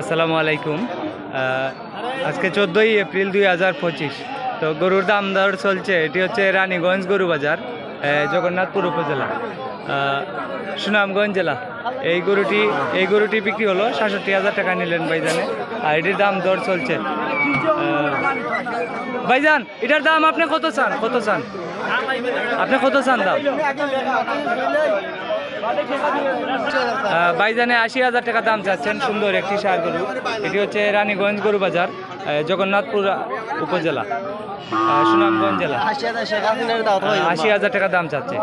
আসসালামু আলাইকুম। আজকে চোদ্দোই এপ্রিল দুই হাজার পঁচিশ। তো গরুর দাম দর চলছে, এটি হচ্ছে রানীগঞ্জ গরু বাজার জগন্নাথপুর উপজেলা। সুনামগঞ্জ জেলা। এই গরুটি এই গরুটি বিক্রি হলো সাতষট্টি হাজার টাকা নিলেন ভাইজানে, আর এটির দাম দর চলছে। ভাইজান, এটার দাম আপনি কত চান? কত চান? আপনি কত চান দাম? বাইজানে আশি হাজার টাকা দাম চাচ্ছেন সুন্দর একটি সার গরু। এটি হচ্ছে রানীগঞ্জ গরু বাজার জগন্নাথপুর উপজেলা সুনামগঞ্জ জেলা। আশি হাজার টাকা দাম চাচ্ছে।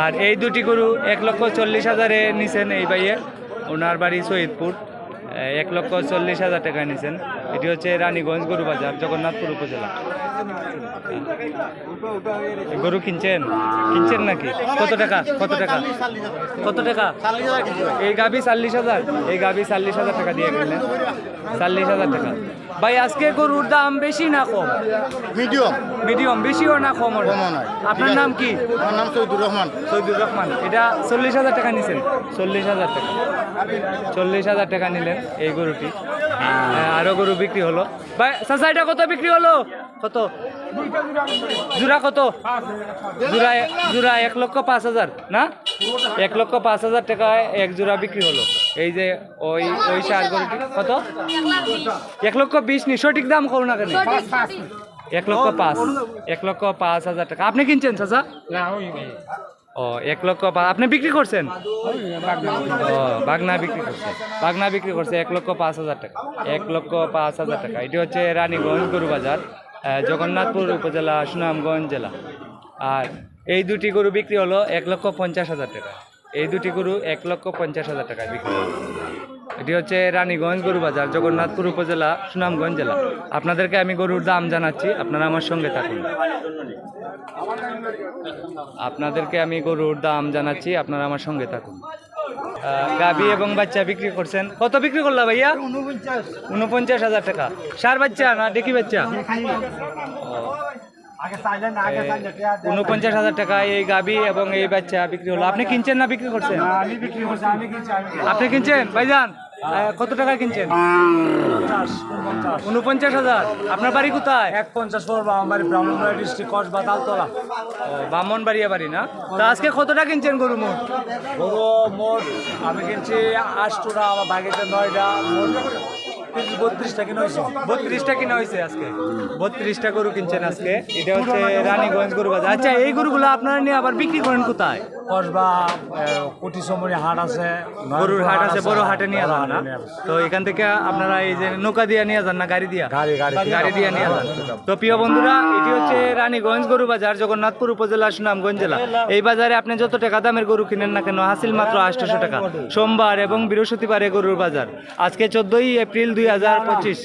আর এই দুটি গরু এক লক্ষ চল্লিশ হাজারে নিছেন এই বাইয়ে ওনার বাড়ি আহ, এক লক্ষ চল্লিশ হাজার টাকা নিছেন। এটি হচ্ছে রানীগঞ্জ গরু বাজার জগন্নাথপুর উপজেলা। গরু কিনছেন? কিনছেন নাকি? কত টাকা? কত টাকা? কত টাকা? এই গাবি চল্লিশ হাজার। এই গাবি চল্লিশ হাজার টাকা দিয়ে কিনলেন। চল্লিশ হাজার টাকা। ভাই আজকে গরুর দাম বেশি না কম? মিডিয়াম। মিডিয়াম বেশিও না কম আপনার নাম কি? আমার নাম সৈদুর রহমান। সৈদুর রহমান। এটা চল্লিশ হাজার টাকা নিছেন? চল্লিশ হাজার টাকা। চল্লিশ হাজার টাকা নিলেন এই গরুটি। হ্যাঁ, আরও গরু বিক্রি হলো। ভাই, চাচা, এটা কত বিক্রি হলো? কত? জোড়া কত? জোড়া জোড়া এক লক্ষ পাঁচ হাজার, না? এক লক্ষ পাঁচ হাজার টাকায় এক জোড়া বিক্রি হলো। এই যে ওই ওই সার কত? এক লক্ষ বিশ নি, সঠিক দাম করো না কেন? এক লক্ষ পাঁচ, এক লক্ষ পাঁচ হাজার টাকা। আপনি কিনছেন, চাচা? ও, এক লক্ষ আপনি বিক্রি করছেন? ও, বাগনা বিক্রি করছে। বাগনা বিক্রি করছে এক লক্ষ পাঁচ হাজার টাকা। এক লক্ষ পাঁচ হাজার টাকা। এটি হচ্ছে রানীগঞ্জ গরু বাজার জগন্নাথপুর উপজেলা, সুনামগঞ্জ জেলা। আর এই দুটি গরু বিক্রি হলো এক লক্ষ পঞ্চাশ হাজার টাকা। এই দুটি গরু এক লক্ষ পঞ্চাশ হাজার টাকা বিক্রি হলো। এটি হচ্ছে রানীগঞ্জ গরু বাজার জগন্নাথপুর উপজেলা সুনামগঞ্জ জেলা। আপনাদেরকে আমি গরুর দাম জানাচ্ছি আপনারা আমার সঙ্গে থাকুন। আপনাদেরকে আমি গরুর দাম জানাচ্ছি আপনারা আমার সঙ্গে থাকুন। গাভী এবং বাচ্চা বিক্রি করছেন। কত বিক্রি করলা ভাইয়া? উনপঞ্চাশ হাজার টাকা। সার বাচ্চা না ডেকি বাচ্চা? উনপঞ্চাশ হাজার টাকা এই গাভী এবং এই বাচ্চা বিক্রি হলো। আপনি কিনছেন না বিক্রি করছেন? আপনি কিনছেন? ভাইজান? কত টাকা কিনছেন? পঞ্চাশ। পঞ্চাশ উনপঞ্চাশ হাজার। আপনার বাড়ি কোথায়? এক পঞ্চাশ পড়ব আমার ব্রাহ্মণবাড়ি ডিস্ট্রিক্ট কসবা তালতলা। বামনবাড়িয়া বাড়ি না? তো আজকে কতটা কিনছেন গরু মোট? গরু মোট আমি কিনছি আটটা আমার বাগিতে নয়টা বত্রিশটা কিনা হয়েছে। বত্রিশটা কিনা হয়েছে আজকে? বত্রিশটা গরু কিনছেন আজকে। এটা হচ্ছে রানীগঞ্জ গরু বাজার। আচ্ছা এই গরুগুলো আপনারা নিয়ে আবার বিক্রি করেন কোথায়? কসবা কুটি সমনি হাট আছে গরুর হাট আছে বড় হাটে নিয়ে যান না? তো এখান থেকে আপনারা এই যে নৌকা দিয়ে নিয়ে যান না গাড়ি দিয়া? গাড়ি গাড়ি গাড়ি দিয়ে নিয়ে যান। তো প্রিয় বন্ধুরা এটি হচ্ছে রানীগঞ্জ গরু বাজার জগন্নাথপুর উপজেলা সুনামগঞ্জ জেলা। এই বাজারে আপনি যত টাকা দামের গরু কিনেন না কেন হাসিল মাত্র আটশোশো টাকা। সোমবার এবং বৃহস্পতিবারে গরুর বাজার। আজকে চোদ্দই এপ্রিল দুই হাজার পঁচিশ।